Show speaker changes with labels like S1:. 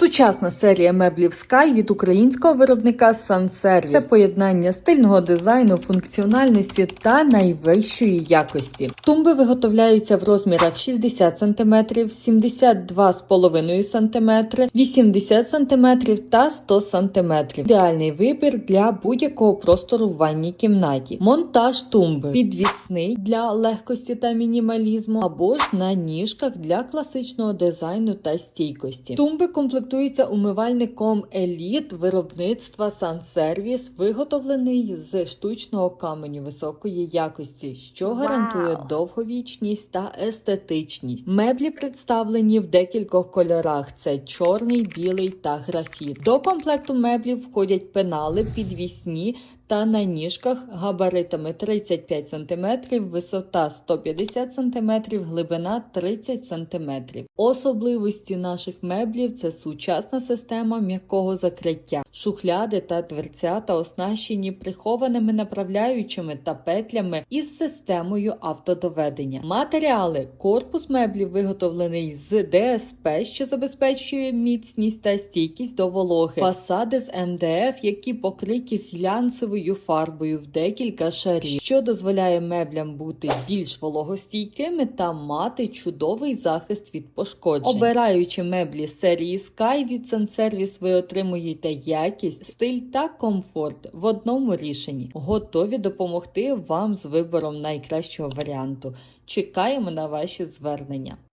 S1: Сучасна серія меблів Sky від українського виробника Sunservice. Це поєднання стильного дизайну, функціональності та найвищої якості. Тумби виготовляються в розмірах 60 см, 72,5 см, 80 см та 100 см. Ідеальний вибір для будь-якого простору в ванній кімнаті. Монтаж тумби підвісний для легкості та мінімалізму, або ж на ніжках для класичного дизайну та стійкості. Тумби комплектуються умивальником Еліт виробництва Sunservice, виготовлений з штучного каменю високої якості, що гарантує
S2: Вау!
S1: довговічність та естетичність. Меблі представлені в декількох кольорах: це чорний, білий та графіт. До комплекту меблів входять пенали підвісні та на ніжках габаритами 35 см, висота 150 см, глибина 30 см. Особливості наших меблів це сучасна система м'якого закриття, шухляди та дверцята оснащені прихованими направляючими та петлями із системою автодоведення. Матеріали корпус меблів виготовлений з ДСП, що забезпечує міцність та стійкість до вологи. Фасади з МДФ, які покриті глянцевою фарбою в декілька шарів, що дозволяє меблям бути більш вологостійкими та мати чудовий захист від пошкоджень. Обираючи меблі серії Sky від Сенсервіс ви отримуєте якість, стиль та комфорт в одному рішенні. Готові допомогти вам з вибором найкращого варіанту. Чекаємо на ваші звернення.